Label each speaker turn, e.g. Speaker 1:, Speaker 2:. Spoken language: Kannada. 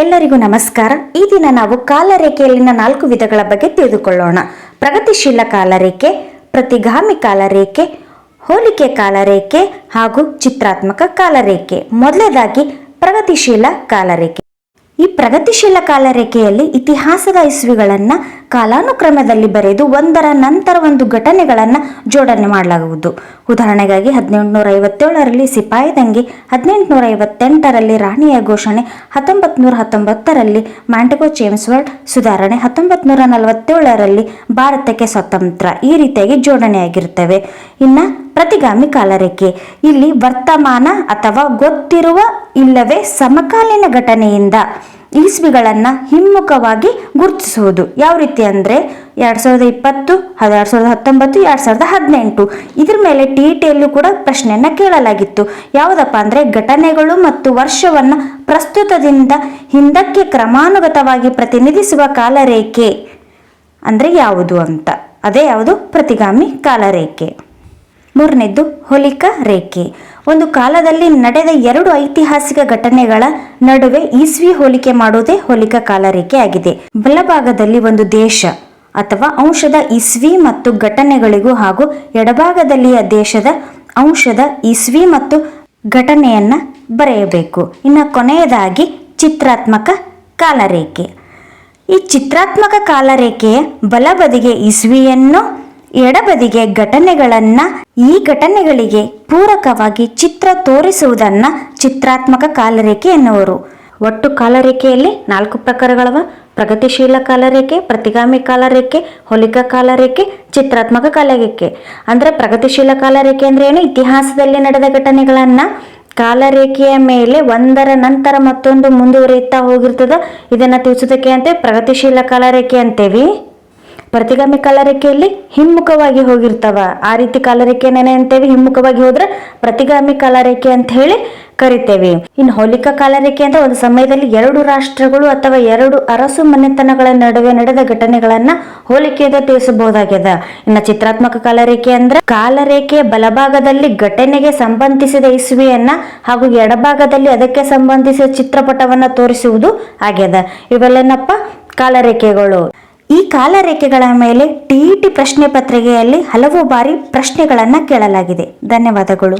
Speaker 1: ಎಲ್ಲರಿಗೂ ನಮಸ್ಕಾರ. ಈ ದಿನ ನಾವು ಕಾಲರೇಖೆಯಲ್ಲಿನ ನಾಲ್ಕು ವಿಧಗಳ ಬಗ್ಗೆ ತಿಳಿದುಕೊಳ್ಳೋಣ. ಪ್ರಗತಿಶೀಲ ಕಾಲರೇಖೆ, ಪ್ರತಿಗಾಮಿ ಕಾಲರೇಖೆ, ಹೋಲಿಕೆ ಕಾಲರೇಖೆ ಹಾಗೂ ಚಿತ್ರಾತ್ಮಕ ಕಾಲರೇಖೆ. ಮೊದಲನೇದಾಗಿ ಪ್ರಗತಿಶೀಲ ಕಾಲರೇಖೆ. ಈ ಪ್ರಗತಿಶೀಲ ಕಾಲರೇಖೆಯಲ್ಲಿ ಇತಿಹಾಸದ ಇಸ್ವಿಗಳನ್ನ ಕಾಲಾನುಕ್ರಮದಲ್ಲಿ ಬರೆದು ಒಂದರ ನಂತರ ಒಂದು ಘಟನೆಗಳನ್ನು ಜೋಡಣೆ ಮಾಡಲಾಗುವುದು. ಉದಾಹರಣೆಗಾಗಿ ಹದಿನೆಂಟುನೂರ ಐವತ್ತೇಳರಲ್ಲಿ ಸಿಪಾಯಿ ದಂಗೆ ಹದಿನೆಂಟುನೂರ ಐವತ್ತೆಂಟರಲ್ಲಿ ರಾಣಿಯ ಘೋಷಣೆ ಹತ್ತೊಂಬತ್ತು ನೂರ ಹತ್ತೊಂಬತ್ತರಲ್ಲಿ ಮ್ಯಾಂಟಗೋ ಚೇಮ್ಸ್ವರ್ಡ್ ಸುಧಾರಣೆ ಹತ್ತೊಂಬತ್ತು ನೂರ ನಲವತ್ತೇಳರಲ್ಲಿ ಭಾರತಕ್ಕೆ ಸ್ವತಂತ್ರ ಈ ರೀತಿಯಾಗಿ ಜೋಡಣೆಯಾಗಿರುತ್ತವೆ. ಇನ್ನು ಪ್ರತಿಗಾಮಿ ಕಾಲರೇಖೆ. ಇಲ್ಲಿ ವರ್ತಮಾನ ಅಥವಾ ಗೊತ್ತಿರುವ ಇಲ್ಲವೇ ಸಮಕಾಲೀನ ಘಟನೆಯಿಂದ ಇಸ್ವಿಗಳನ್ನು ಹಿಮ್ಮುಖವಾಗಿ ಗುರುತಿಸುವುದು. ಯಾವ ರೀತಿ ಅಂದರೆ ಎರಡು ಸಾವಿರದ ಇಪ್ಪತ್ತು ಎರಡು ಸಾವಿರದ ಹತ್ತೊಂಬತ್ತು, ಎರಡು ಸಾವಿರದ ಹದಿನೆಂಟು. ಇದ್ರ ಮೇಲೆ ಟಿ ಟಿಯಲ್ಲೂ ಕೂಡ ಪ್ರಶ್ನೆಯನ್ನು ಕೇಳಲಾಗಿತ್ತು. ಯಾವುದಪ್ಪ ಅಂದರೆ ಘಟನೆಗಳು ಮತ್ತು ವರ್ಷವನ್ನು ಪ್ರಸ್ತುತದಿಂದ ಹಿಂದಕ್ಕೆ ಕ್ರಮಾನುಗತವಾಗಿ ಪ್ರತಿನಿಧಿಸುವ ಕಾಲರೇಖೆ ಅಂದರೆ ಯಾವುದು ಅಂತ. ಅದೇ ಯಾವುದು? ಪ್ರತಿಗಾಮಿ ಕಾಲರೇಖೆ. ಮೂರನೇದ್ದು ಹೋಲಿಕ ರೇಖೆ. ಒಂದು ಕಾಲದಲ್ಲಿ ನಡೆದ ಎರಡು ಐತಿಹಾಸಿಕ ಘಟನೆಗಳ ನಡುವೆ ಇಸ್ವಿ ಹೋಲಿಕೆ ಮಾಡುವುದೇ ಹೋಲಿಕಾ ಕಾಲರೇಖೆ ಆಗಿದೆ ಬಲಭಾಗದಲ್ಲಿ ಒಂದು ದೇಶ ಅಥವಾ ಅಂಶದ ಇಸ್ವಿ ಮತ್ತು ಘಟನೆಗಳಿಗೂ ಹಾಗೂ ಎಡಭಾಗದಲ್ಲಿಯ ದೇಶದ ಅಂಶದ ಇಸ್ವಿ ಮತ್ತು ಘಟನೆಯನ್ನ ಬರೆಯಬೇಕು. ಇನ್ನು ಕೊನೆಯದಾಗಿ ಚಿತ್ರಾತ್ಮಕ ಕಾಲರೇಖೆ. ಈ ಚಿತ್ರಾತ್ಮಕ ಕಾಲರೇಖೆಯ ಬಲಬದಿಗೆ ಇಸ್ವಿಯನ್ನು ಎಡಬದಿಗೆ ಘಟನೆಗಳನ್ನ ಈ ಘಟನೆಗಳಿಗೆ ಪೂರಕವಾಗಿ ಚಿತ್ರ ತೋರಿಸುವುದನ್ನ ಚಿತ್ರಾತ್ಮಕ ಕಾಲರೇಖೆ ಎನ್ನುವರು. ಒಟ್ಟು ಕಾಲರೇಖೆಯಲ್ಲಿ ನಾಲ್ಕು ಪ್ರಕಾರಗಳವ. ಪ್ರಗತಿಶೀಲ ಕಾಲರೇಖೆ, ಪ್ರತಿಗಾಮಿ ಕಾಲರೇಖೆ ಹೊಲಿಕಾ ಕಾಲರೇಖೆ, ಚಿತ್ರಾತ್ಮಕ ಕಾಲರೇಖೆ. ಅಂದ್ರೆ ಪ್ರಗತಿಶೀಲ ಕಾಲರೇಖೆ ಅಂದ್ರೆ ಏನು? ಇತಿಹಾಸದಲ್ಲಿ ನಡೆದ ಘಟನೆಗಳನ್ನ ಕಾಲರೇಖೆಯ ಮೇಲೆ ಒಂದರ ನಂತರ ಮತ್ತೊಂದು ಮುಂದುವರಿಯುತ್ತಾ ಹೋಗಿರ್ತದ. ಇದನ್ನ ತಿಳಿಸೋದಕ್ಕೆ ಅಂತ ಪ್ರಗತಿಶೀಲ ಕಾಲರೇಖೆ ಅಂತೇವಿ. ಪ್ರತಿಗಾಮಿ ಕಾಲರೇಖೆಯಲ್ಲಿ ಹಿಮ್ಮುಖವಾಗಿ ಹೋಗಿರ್ತಾವ. ಆ ರೀತಿ ಕಾಲರೇಖೆನೇ ಅಂತೇವಿ ಹಿಮ್ಮುಖವಾಗಿ ಹೋದ್ರೆ ಪ್ರತಿಗಾಮಿ ಕಾಲರೇಖೆ ಅಂತ ಹೇಳಿ ಕರಿತೇವೆ. ಇನ್ನು ಹೋಲಿಕಾ ಕಾಲರೇಖೆ ಅಂತ ಒಂದು ಸಮಯದಲ್ಲಿ ಎರಡು ರಾಷ್ಟ್ರಗಳು ಅಥವಾ ಎರಡು ಅರಸು ಮನೆತನಗಳ ನಡುವೆ ನಡೆದ ಘಟನೆಗಳನ್ನ ಹೋಲಿಕೆಯಿಂದ ತಿಳಿಸಬಹುದಾಗ್ಯದ. ಇನ್ನು ಚಿತ್ರಾತ್ಮಕ ಕಾಲರೇಖೆ ಅಂದ್ರೆ ಕಾಲರೇಖೆಯ ಬಲಭಾಗದಲ್ಲಿ ಘಟನೆಗೆ ಸಂಬಂಧಿಸಿದ ಇಸುವೆಯನ್ನ ಹಾಗೂ ಎಡಭಾಗದಲ್ಲಿ ಅದಕ್ಕೆ ಸಂಬಂಧಿಸಿದ ಚಿತ್ರಪಟವನ್ನ ತೋರಿಸುವುದು ಆಗ್ಯದ. ಇವೆಲ್ಲನಪ್ಪ ಕಾಲರೇಖೆಗಳು ಈ ಕಾಲರೇಖೆಗಳ ಮೇಲೆ ಟಿಇಟಿ ಪ್ರಶ್ನೆ ಪತ್ರಿಕೆಯಲ್ಲಿ ಹಲವು ಬಾರಿ ಪ್ರಶ್ನೆಗಳನ್ನು ಕೇಳಲಾಗಿದೆ. ಧನ್ಯವಾದಗಳು.